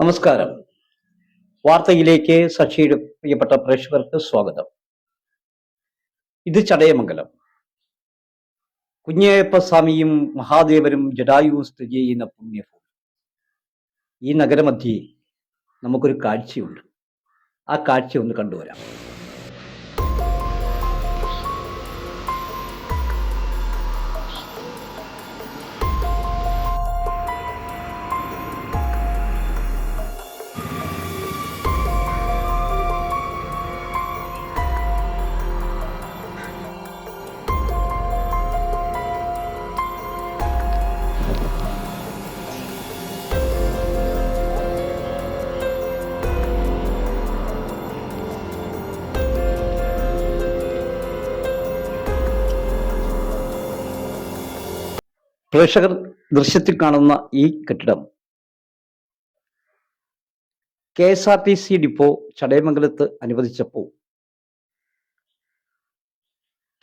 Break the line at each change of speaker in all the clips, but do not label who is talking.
നമസ്കാരം. വാർത്തയിലേക്ക് സച്ചിയുടെ പ്രിയപ്പെട്ട പ്രേക്ഷകർക്ക് സ്വാഗതം. ഇത് ചടയമംഗലം. കുഞ്ഞയപ്പ സ്വാമിയും മഹാദേവരും ജഡായു സ്ഥിതി ചെയ്യുന്ന പുണ്യഭൂമി ഈ നഗരമധ്യേ നമുക്കൊരു കാഴ്ചയുണ്ട്. ആ കാഴ്ച ഒന്ന് കണ്ടുവരാം. പ്രേക്ഷകർ ദൃശ്യത്തിൽ കാണുന്ന ഈ കെട്ടിടം. K S R T C depot ചടയമംഗലത്ത് അനുവദിച്ചപ്പോൾ.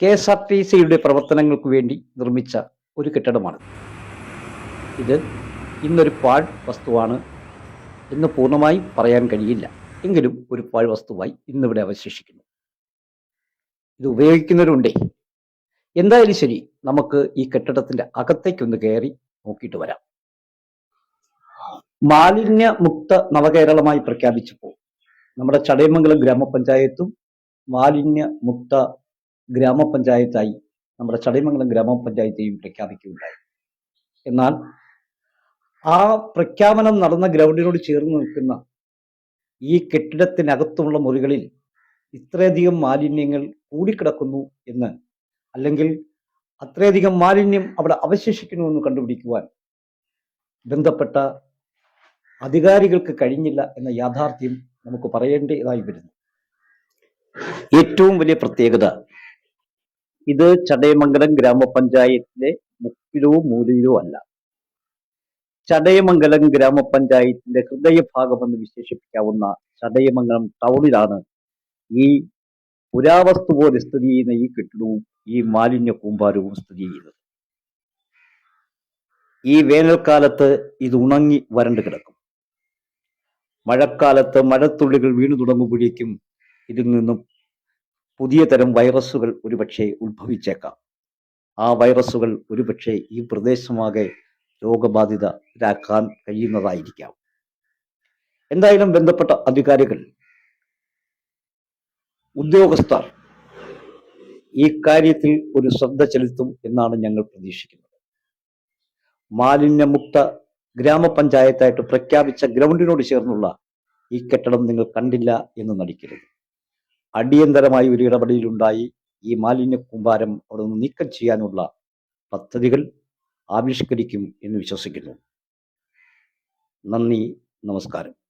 കെ എസ് ആർ ടി സിയുടെ പ്രവർത്തനങ്ങൾക്ക് വേണ്ടി നിർമ്മിച്ച ഒരു കെട്ടിടമാണ്. ഇത് ഇന്നൊരു പാഴ് വസ്തുവാണ് എന്ന് പൂർണമായി പറയാൻ കഴിയില്ല. എങ്കിലും ഒരു പാഴ് വസ്തുവായി ഇന്നിവിടെ അവശേഷിക്കുന്നു. ഇത് ഉപയോഗിക്കുന്നവരുണ്ടേ. എന്തായാലും ശരി നമുക്ക് ഈ കെട്ടിടത്തിന്റെ അകത്തേക്കൊന്ന് കയറി നോക്കിയിട്ട് വരാം. മാലിന്യ മുക്ത നവകേരളമായി പ്രഖ്യാപിച്ചപ്പോൾ നമ്മുടെ ചടയമംഗലം ഗ്രാമപഞ്ചായത്തും മാലിന്യ മുക്ത ഗ്രാമപഞ്ചായത്തായി നമ്മുടെ ചടയമംഗലം ഗ്രാമപഞ്ചായത്തെയും പ്രഖ്യാപിക്കുകയുണ്ടായി. എന്നാൽ ആ പ്രഖ്യാപനം നടന്ന ഗ്രൗണ്ടിനോട് ചേർന്ന് നിൽക്കുന്ന ഈ കെട്ടിടത്തിനകത്തുള്ള മുറികളിൽ ഇത്രയധികം മാലിന്യങ്ങൾ കൂടിക്കിടക്കുന്നു എന്ന് അല്ലെങ്കിൽ അത്രയധികം മാലിന്യം അവിടെ അവശേഷിക്കുന്നു എന്ന് കണ്ടുപിടിക്കുവാൻ ബന്ധപ്പെട്ട അധികാരികൾക്ക് കഴിഞ്ഞില്ല എന്ന യാഥാർത്ഥ്യം നമുക്ക് പറയേണ്ടതായി വരുന്നു. ഏറ്റവും വലിയ പ്രത്യേകത ഇത് ചടയമംഗലം ഗ്രാമപഞ്ചായത്തിലെ മുക്കിലോ മൂലയിലോ അല്ല. ചടയമംഗലം ഗ്രാമപഞ്ചായത്തിന്റെ ഹൃദയഭാഗമെന്ന് വിശേഷിപ്പിക്കാവുന്ന ചടയമംഗലം ടൗണിലാണ് ഈ പുരാവസ്തു പോലെ സ്ഥിതി ചെയ്യുന്ന ഈ കെട്ടിടവും ഈ മാലിന്യ കൂമ്പാരവും സ്ഥിതി ചെയ്യുന്നത്. ഈ വേനൽക്കാലത്ത് ഇത് ഉണങ്ങി വരണ്ട് കിടക്കും. മഴക്കാലത്ത് മഴത്തുള്ളികൾ വീണു തുടങ്ങുമ്പോഴേക്കും ഇതിൽ നിന്നും പുതിയ തരം വൈറസുകൾ ഒരുപക്ഷെ ഉത്ഭവിച്ചേക്കാം. ആ വൈറസുകൾ ഒരുപക്ഷെ ഈ പ്രദേശമാകെ രോഗബാധിതരാക്കാൻ കഴിയുന്നതായിരിക്കാം. എന്തായാലും ബന്ധപ്പെട്ട അധികാരികൾ ഉദ്യോഗസ്ഥർ ഈ കാര്യത്തിൽ ഒരു ശ്രദ്ധ ചെലുത്തും എന്നാണ് ഞങ്ങൾ പ്രതീക്ഷിക്കുന്നത്. മാലിന്യമുക്ത ഗ്രാമപഞ്ചായത്തായിട്ട് പ്രഖ്യാപിച്ച ഗ്രൗണ്ടിനോട് ചേർന്നുള്ള ഈ കെട്ടിടം നിങ്ങൾ കണ്ടില്ല എന്ന് നടിക്കരുത്. അടിയന്തരമായി ഒരു ഇടപെടലുണ്ടായി ഈ മാലിന്യ കൂമ്പാരം അവിടെ നിന്ന് നീക്കം ചെയ്യാനുള്ള പദ്ധതികൾ ആവിഷ്കരിക്കും എന്ന് വിശ്വസിക്കുന്നു. നന്ദി നമസ്കാരം.